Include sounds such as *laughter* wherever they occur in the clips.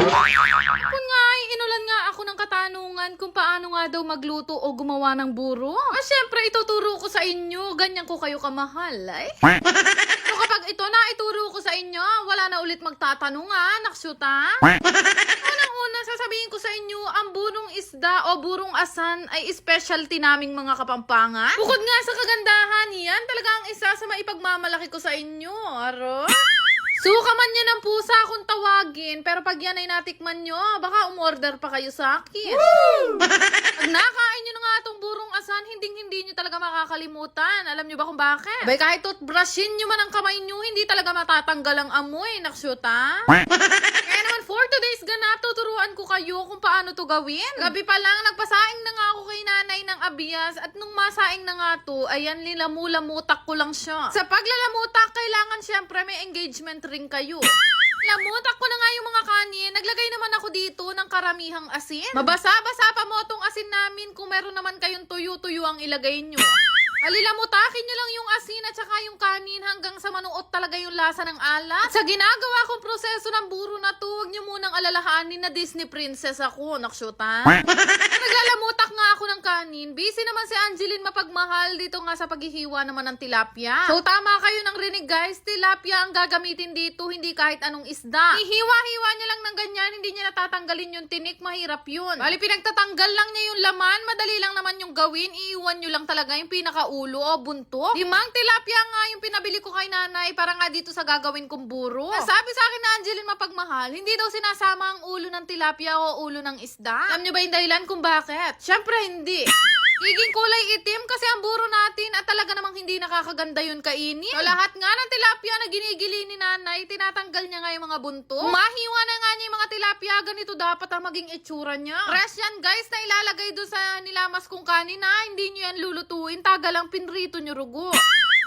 Kung nga ay inulan nga ako ng katanungan kung paano nga daw magluto o gumawa ng buro. Ah, syempre, ituturo ko sa inyo. Ganyan ko kayo kamahal, ay. *laughs* So kapag ito na ituro ko sa inyo, wala na ulit magtatanong ah, naksyuta. *laughs* Unang-una, sasabihin ko sa inyo, ang burong isda o burong asan ay specialty naming mga kapampangan. Bukod nga sa kagandahan, yan talaga ang isa sa maipagmamalaki ko sa inyo, aro. Suka man yan ang pusa kung tawagin, pero pag yan ay natikman nyo, baka umorder pa kayo sa akin. Pag nakain nyo na nga itong burong asan, hindi-hindi nyo talaga makakalimutan. Alam nyo ba kung bakit? Bay, kahit toothbrushin nyo man ang kamay nyo, hindi talaga matatanggal ang amoy. Naksyuta? Kaya naman, for today's ganap, tuturuan ko kayo kung paano to gawin. Gabi pa lang, nagpasaing na nga ako kay nanay ng abiyas at nung masaing na nga to, ayan, nilamulamutak ko lang siya. Sa paglalamutak, kailangan syempre may engagement ring kayo. Lamutak ko na nga yung mga kanin. Naglagay naman ako dito ng karamihang asin. Mabasa-basa pa mo tong asin namin kung meron naman kayong tuyo-tuyo ang ilagay nyo. Alilamutakin nyo lang yung asin at saka yung kanin hanggang sa manuot talaga yung lasa ng alat. At sa ginagawa kong proseso ng buro na to, huwag nyo munang alalahanin na Disney princess ako, naksyuta. *laughs* Naglalamutak nga ako ng kanin. Busy naman si Angeline mapagmahal dito nga sa paghihiwa naman ng tilapia. So tama kayo ng rinig guys, tilapia ang gagamitin dito, hindi kahit anong isda. Ihiwa-hiwa niya lang ng ganyan, hindi niya natatanggalin yung tinik, mahirap yun. Bali pinagtatanggal lang niya yung laman, madali lang naman yung gawin, iiwan nyo lang talaga yung pinakaulo o bunto. Limang tilapia nga yung pinabili ko kay nanay para nga dito sa gagawin kong buro. Sabi sa akin na Angeline mapagmahal, hindi daw sinasama ang ulo ng tilapia o ulo ng isda. Alam nyo ba yung dahilan kung bakit? Syempre hindi. Giging kulay itim kasi ang buro natin at talaga namang hindi nakakaganda yun kainin. So, lahat nga ng tilapia na ginigili ni nanay, tinatanggal niya nga yung mga bunto. Mahiwa na nga niya yung mga tilapia, ganito dapat ang maging itsura niya. Fresh yan guys na ilalagay doon sa nilamas kong kanin na hindi nyo yan lulutuin, taga lang pinrito nyo rugo. *laughs*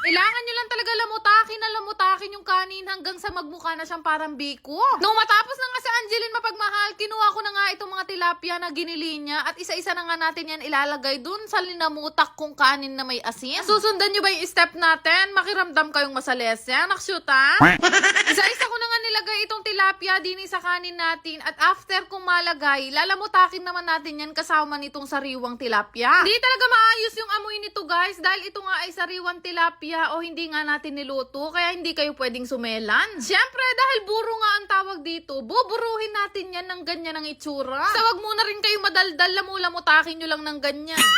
Kailangan nyo lang talaga lamutakin na lamutakin yung kanin hanggang sa magmukha na siyang parang biko. Nung matapos na nga si Angeline mapagmahal, kinuha ko na nga itong mga tilapia na ginili niya at isa-isa na nga natin yan ilalagay dun sa linamutak kong kanin na may asin. Susundan nyo ba yung step natin? Makiramdam kayong masalesya? Nakshuta? *laughs* Isa-isa ko na nga nilagay itong tilapia din sa kanin natin at after kong malagay, lalamutakin naman natin yan kasama nitong sariwang tilapia. Hindi talaga maayos yung amoy nito guys dahil ito nga ay sariwang tilapia o hindi nga natin niluto kaya hindi kayo pwedeng sumelan. Siyempre dahil buro nga ang tawag dito, buburuhin natin yan ng ganyan ang itsura. Sa wag muna rin kayo madaldal, lamulamutakin nyo lang ng ganyan. *laughs*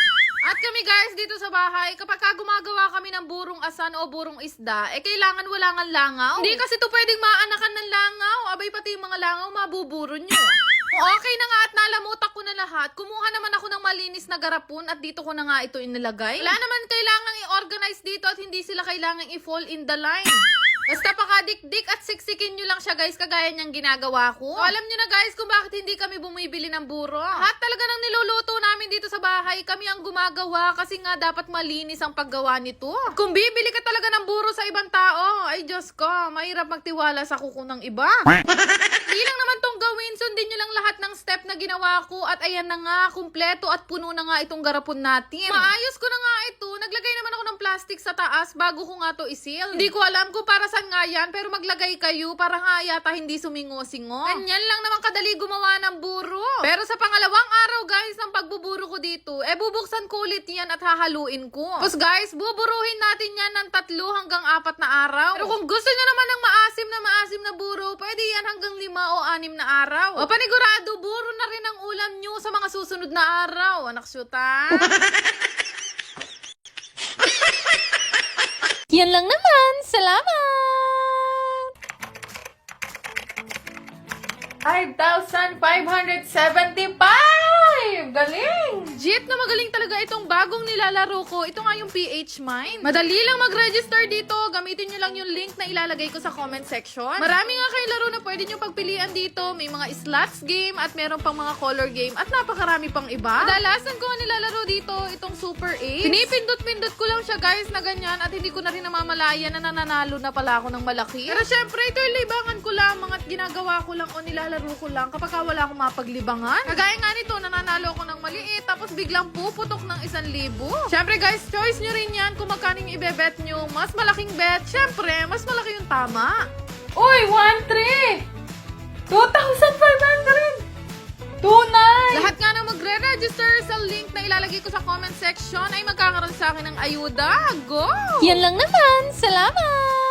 At kami guys dito sa bahay, kapag ka gumagawa kami ng burong asan o burong isda, eh kailangan wala nga langaw. Hindi kasi to pwedeng maanakan ng langaw. Abay pati yung mga langaw, mabuburo nyo. *laughs* Okay na nga at nalamutak ko na lahat. Kumuha naman ako ng malinis na garapon at dito ko na nga ito inilagay. Wala naman kailangan i-organize dito at hindi sila kailangan i-fall in the line. Basta pakadikdik at siksikin nyo lang siya guys kagaya niyang ginagawa ko. So, alam nyo na guys kung bakit hindi kami bumibili ng buro. Lahat talaga ng niluluto namin dito sa bahay, kami ang gumagawa kasi nga dapat malinis ang paggawa nito. Kung bibili ka talaga ng buro sa ibang tao, ay Diyos ko, mahirap magtiwala sa kuko ng iba. *laughs* Hindi lang naman tong gawin, sundin nyo lang lahat ng step na ginawa ko at ayan na nga, kumpleto at puno na nga itong garapon natin. Maayos ko na nga ito, naglagay naman ako ng plastic sa taas bago ko nga to isil. Hindi ko alam kung para saan nga yan, pero maglagay kayo para nga yata hindi sumingo-singo. Ganyan lang naman kadali gumawa ng buro. Pero sa pangalawang araw guys, ng pagbuburo ko dito, eh bubuksan ko ulit yan at hahaluin ko. Tapos guys, buburuhin natin yan ng tatlo hanggang apat na araw. Pero kung gusto nyo naman ng maasim na maasim na buro, pwede yan hanggang lima o anim na araw. O panigurado, buro na rin ang ulam nyo sa mga susunod na araw. Anak syuta. *laughs* Yan lang naman. Salamat! 5,575! Galing! Jeep na magaling talaga itong bagong nilalaro ko. Ito nga yung PH Mine. Madali lang mag-register dito. Gamitin nyo lang yung link na ilalagay ko sa comment section. Marami nga kayong laro na pwede nyo pagpilian dito. May mga slots game at meron pang mga color game at napakarami pang iba. Kadalasan ko nilalaro dito itong Super 8. Pinipindot-pindot ko lang siya guys na ganyan at hindi ko na rin namamalayan na nananalo na pala ako ng malaki. Pero syempre ito yung libangan ko lamang at ginagawa ko lang o nilalaro ko lang kapag ka wala akong mapaglibangan. Kagaya nga nito, nananalo nagpalo ko ng maliit, tapos biglang puputok ng isang libo. Siyempre guys, choice nyo rin yan kung magkano yung ibebet nyo. Mas malaking bet, siyempre, mas malaki yung tama. Uy, 1-3! 2,500! 2,9! Lahat nga na magre-register sa link na ilalagay ko sa comment section ay magkakaroon sa akin ng ayuda. Go! Yan lang naman. Salamat!